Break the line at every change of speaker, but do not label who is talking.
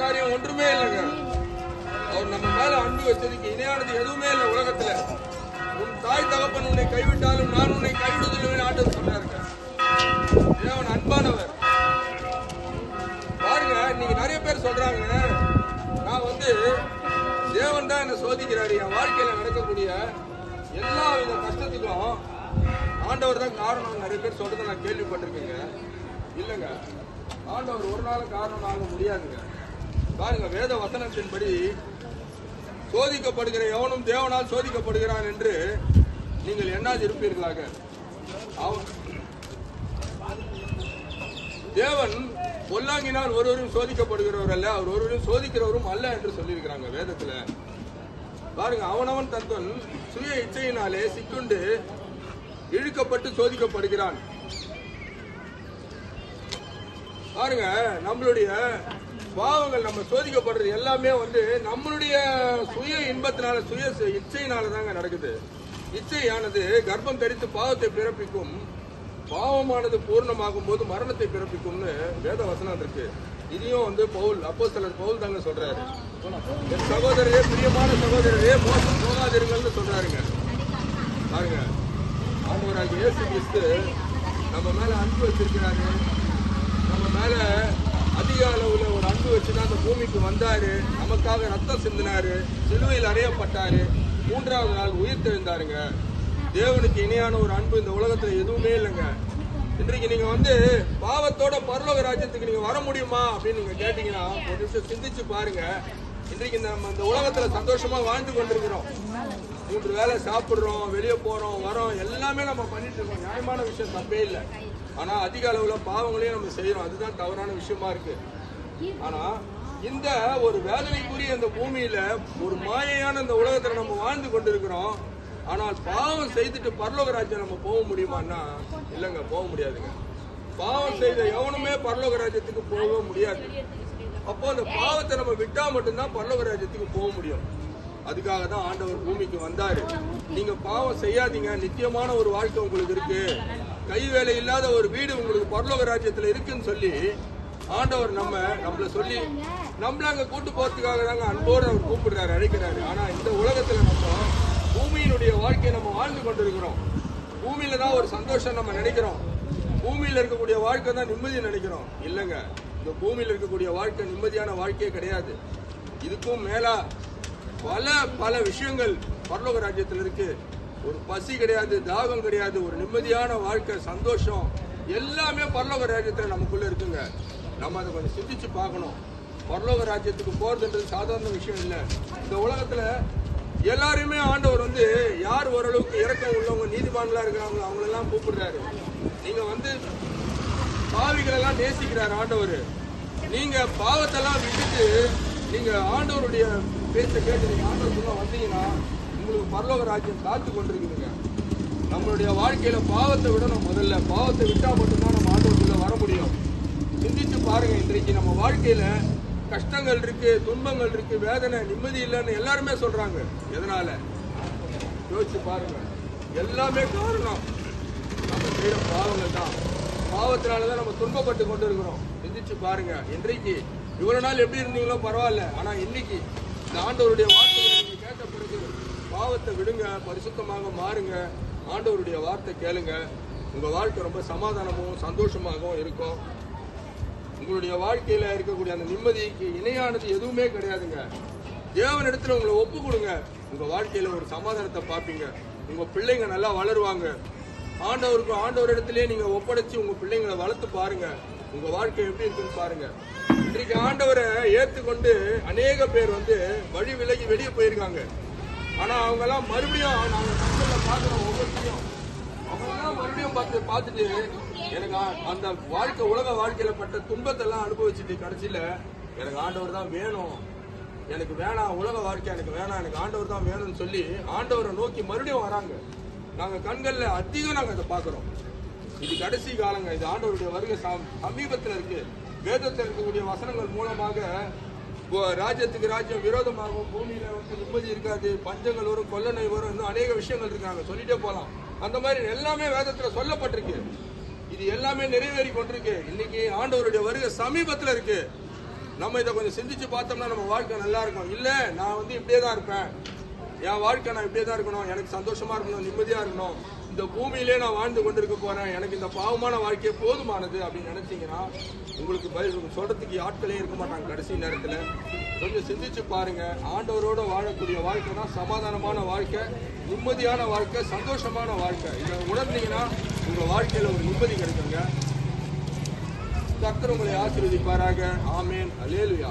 காரியம் ஒன்றுமே இல்லைங்க. அவர் நம்ம மேல அன்பு வச்சதுக்கு இணையானது எதுவுமே இல்லை உலகத்துல. உன் தாய் தகப்பன் உன்னை கைவிட்டாலும் நான் உன்னை கைவிடுவதில்லை ஆண்டவர் சொன்னாருங்க அவன் அன்பானவர்? பாருங்க இன்னைக்கு நிறைய பேர் சொல்றாங்க நான் வந்து தேவன் தான் என்ன சோதிக்கிறாரு. என் வாழ்க்கையில நடக்கக்கூடிய எல்லா வித கஷ்டத்துக்கும் ஆண்டவர் தான் காரணம் நிறைய பேர் சொல்றதை நான் கேள்விப்பட்டிருக்கேங்க. இல்லைங்க. ஆண்டவர் ஒரு நாள் காரணம் ஆக முடியாதுங்க. பாருங்க வேத வசனத்தின்படி சோதிக்கப்படுகிற எவனும் தேவனால் சோதிக்கப்படுகிறான் என்று நீங்கள் எண்ணாது இருப்பீர்களாக அவன் தேவன் பொல்லாங்கினால் ஒருவரும் சோதிக்கப்படுகிறவர் அல்ல அவர் ஒருவரும் சோதிக்கிறவரும் அல்ல என்று சொல்லியிருக்கிறாங்க வேதத்துல. பாருங்க அவனவன் தத்தன் சுய இச்சையினாலே சிக்குண்டு இழுக்கப்பட்டு சோதிக்கப்படுகிறான். பாருங்க நம்மளுடைய பாவங்கள் நம்ம சோதிக்கப்படுறது எல்லாமே வந்து நம்மளுடைய சுய இன்பத்தினால சுய இச்சையினால தாங்க நடக்குது. இச்சையானது கர்ப்பம் தரித்து பாவத்தை பிறப்பிக்கும் பாவமானது பூர்ணமாகும் போது மரணத்தை பிறப்பிக்கும்னு வேத வசனம் இருக்கு. இதையும் வந்து பவுல் அப்போ சிலர் பவுல் தாங்க சொல்றாரு. என் சகோதரரே பிரியமான சகோதரரே மோசம் போகாதீர்கள்னு சொல்றாருங்க. பாருங்க. ஆண்டவராகிய இயேசு கிறிஸ்து நம்ம மேல அன்பு வச்சிருக்கிறாரு. நம்ம மேல அதிக அளவில் ஒரு அன்பு வச்சுன்னா அந்த பூமிக்கு வந்தாரு. நமக்காக ரத்தம் சிந்தினாரு. சிலுவையில் அறையப்பட்டாரு. மூன்றாவது நாள் உயிர் தெழுந்தாருங்க தேவனுக்கு இணையான ஒரு அன்பு இந்த உலகத்தில் எதுவுமே இல்லைங்க. இன்றைக்கு நீங்க வந்து பாவத்தோட பரலோக ராஜ்யத்துக்கு நீங்க வர முடியுமா அப்படின்னு நீங்க கேட்டீங்கன்னா ஒரு நிமிஷம் சிந்திச்சு பாருங்க. இன்றைக்கு நம்ம இந்த உலகத்துல சந்தோஷமா வாழ்ந்து கொண்டிருக்கிறோம். மூன்று வேளை சாப்பிடுறோம் வெளியே போறோம் வரோம் எல்லாமே நம்ம பண்ணிட்டு இருக்கோம். நியாயமான விஷயம் தப்பே இல்லை. ஆனா அதிக அளவுல பாவங்களையும் நம்ம செய்யறோம். அதுதான் தவறான விஷயமா இருக்கு. ஆனா இந்த ஒரு வேதனைக்குரிய இந்த பூமியில ஒரு மாயையான இந்த உலகத்துல நம்ம வாழ்ந்து கொண்டிருக்கிறோம். ஆனால் பாவம் செய்துட்டு பரலோகராஜ்யம் நம்ம போக முடியுமான்னா இல்லைங்க போக முடியாதுங்க. பாவம் செய்த எவனுமே பரலோக ராஜ்யத்துக்கு போக முடியாது. அப்போ அந்த பாவத்தை நம்ம விட்டா மட்டும்தான் பரலோக ராஜ்யத்துக்கு போக முடியும். அதுக்காக தான் ஆண்டவர் பூமிக்கு வந்தாரு. நீங்க பாவம் செய்யாதீங்க. நித்தியமான ஒரு வாழ்க்கை உங்களுக்கு இருக்கு. கை வேலை இல்லாத ஒரு வீடு உங்களுக்கு பரலோக ராஜ்யத்துல இருக்குன்னு சொல்லி ஆண்டவர் நம்ம நம்மள சொல்லி நம்மள அங்க கூட்டு போறதுக்காக தாங்க அன்போடு அவர் கூப்பிடுறாரு அழைக்கிறாரு. ஆனா இந்த உலகத்துல நம்ம பூமியினுடைய வாழ்க்கையை நம்ம வாழ்ந்து கொண்டிருக்கிறோம். பூமியில தான் ஒரு சந்தோஷம் நம்ம நினைக்கிறோம். பூமியில இருக்கக்கூடிய வாழ்க்கை தான் நிம்மதி நினைக்கிறோம். இல்லைங்க. இந்த பூமியில் இருக்கக்கூடிய வாழ்க்கை நிம்மதியான வாழ்க்கையே கிடையாது. இதுக்கும் மேலா பல பல விஷயங்கள் பரலோக ராஜ்யத்தில் இருக்கு. ஒரு பசி கிடையாது தாகம் கிடையாது ஒரு நிம்மதியான வாழ்க்கை சந்தோஷம் எல்லாமே பரலோக ராஜ்யத்தில் நமக்குள்ள இருக்குங்க. நம்ம அதை கொஞ்சம் சிந்திச்சு பார்க்கணும். பரலோக ராஜ்யத்துக்கு போறதுன்றது சாதாரண விஷயம் இல்லை. இந்த உலகத்துல எல்லாருமே ஆண்டவர் வந்து யார் ஓரளவுக்கு இறக்கம் உள்ளவங்க நீதிமான்களா இருக்கிறாங்களோ அவங்களெல்லாம் கூப்பிடுறாரு. நீங்க வந்து பாவிகளெல்லாம் நேசிக்கிறார் ஆண்டவர். நீங்க பாவத்தெல்லாம் விட்டுட்டு நீங்க ஆண்டவருடைய பேச்சை கேட்டு நீங்க ஆண்டவருக்குள்ள வந்தீங்கன்னா உங்களுக்கு பரலோக ராஜ்யம் காத்து கொண்டிருக்குதுங்க. நம்மளுடைய வாழ்க்கையில பாவத்தை விடணும் முதல்ல. பாவத்தை விட்டா மட்டும்தான் நம்ம ஆண்டவருக்குள்ள வர முடியும். சிந்திச்சு பாருங்க இன்றைக்கு நம்ம வாழ்க்கையில கஷ்டங்கள் இருக்கு துன்பங்கள் இருக்கு வேதனை நிம்மதி இல்லைன்னு எல்லாருமே சொல்றாங்க. எதனால? யோசிச்சு பாருங்க. எல்லாமே காரணம். நம்ம செய்யற பாவங்கள் தான். பாவத்தினால தான் நம்ம துன்பப்பட்டு கொண்டு இருக்கிறோம் சிந்திச்சு பாருங்க. இன்றைக்கு இவ்வளவு நாள் எப்படி இருந்தீங்களோ பரவாயில்ல. ஆனா இன்னைக்கு இந்த ஆண்டவருடைய வார்த்தையை நீங்க கேட்ட பிறகு பாவத்தை விடுங்க பரிசுத்தமாக மாறுங்க. ஆண்டவருடைய வார்த்தை கேளுங்க. உங்க வாழ்க்கை ரொம்ப சமாதானமும் சந்தோஷமாகவும் இருக்கும். உங்களுடைய வாழ்க்கையில இருக்கக்கூடிய அந்த நிம்மதிக்கு இணையானது எதுவுமே கிடையாதுங்க. தேவனிடத்துல உங்களை ஒப்பு கொடுங்க. உங்க வாழ்க்கையில ஒரு சமாதானத்தை பார்ப்பீங்க. உங்க பிள்ளைங்க நல்லா வளருவாங்க. ஆண்டவருக்கு ஆண்டவர் இடத்திலே நீங்க ஒப்படைச்சு உங்க பிள்ளைங்களை வளர்த்து பாருங்க. உங்க வாழ்க்கை எப்படி இருக்குன்னு பாருங்க. இன்றைக்கு ஆண்டவரை ஏத்துக்கொண்டு அநேக பேர் வந்து வழி விலகி வெளியே போயிருக்காங்க. ஆனா அவங்க எல்லாம் மறுபடியும் நாங்க தமிழ்ல பாக்குறோம் ஒவ்வொருத்தையும் அவங்கெல்லாம் மறுபடியும் பார்த்து பார்த்துட்டு எனக்கு அந்த வாழ்க்கை உலக வாழ்க்கையில பட்ட துன்பத்தை எல்லாம் அனுபவிச்சுட்டு கடைசியில எனக்கு ஆண்டவர் தான் வேணும். எனக்கு வேணாம் உலக வாழ்க்கை எனக்கு வேணாம் எனக்கு ஆண்டவர் தான் வேணும்னு சொல்லி ஆண்டவரை நோக்கி மறுபடியும் வராங்க. நாங்க கண்கள்ல அதிகம் நாங்க அதை பாக்குறோம் இது கடைசி காலங்க இது ஆண்டவருடைய வருகை சம- சமீபத்துல இருக்கு. வேதத்தில் இருக்கக்கூடிய வசனங்கள் மூலமாக ராஜ்யத்துக்கு ராஜ்யம் விரோதமாகவும் பூமியில வந்து நிம்மதி இருக்காது பஞ்சங்கள் வரும் கொல்லனை வரும் இன்னும் அநேக விஷயங்கள் இருக்காங்க சொல்லிட்டே போலாம். அந்த மாதிரி எல்லாமே வேதத்துல சொல்லப்பட்டிருக்கு. இது எல்லாமே நிறைவேறி கொண்டிருக்கு. இன்னைக்கு ஆண்டவருடைய வருகை சமீபத்துல இருக்கு. நம்ம இதை கொஞ்சம் சிந்திச்சு பார்த்தோம்னா நம்ம வாழ்க்கை நல்லா இருக்கும். இல்ல நான் வந்து இப்படியே தான் இருப்பேன். என் வாழ்க்கை நான் இப்படியே தான் இருக்கணும். எனக்கு சந்தோஷமா இருக்கணும் நிம்மதியா இருக்கணும். இந்த பூமியிலே நான் வாழ்ந்து கொண்டிருக்க போறேன். எனக்கு இந்த பாவமான வாழ்க்கையே போதுமானது அப்படின்னு நினைச்சீங்கன்னா உங்களுக்கு பதில் சொல்றதுக்கு ஆட்களே இருக்க மாட்டாங்க கடைசி நேரத்தில். கொஞ்சம் சிந்திச்சு பாருங்க. ஆண்டவரோட வாழக்கூடிய வாழ்க்கை தான் சமாதானமான வாழ்க்கை நிம்மதியான வாழ்க்கை சந்தோஷமான வாழ்க்கை. இதை உணர்ந்தீங்கன்னா உங்க வாழ்க்கையில ஒரு நிம்மதி கிடைக்குங்க. கர்த்தர் உங்களை ஆசீர்வதிப்பாராக. ஆமேன். அலேலுயா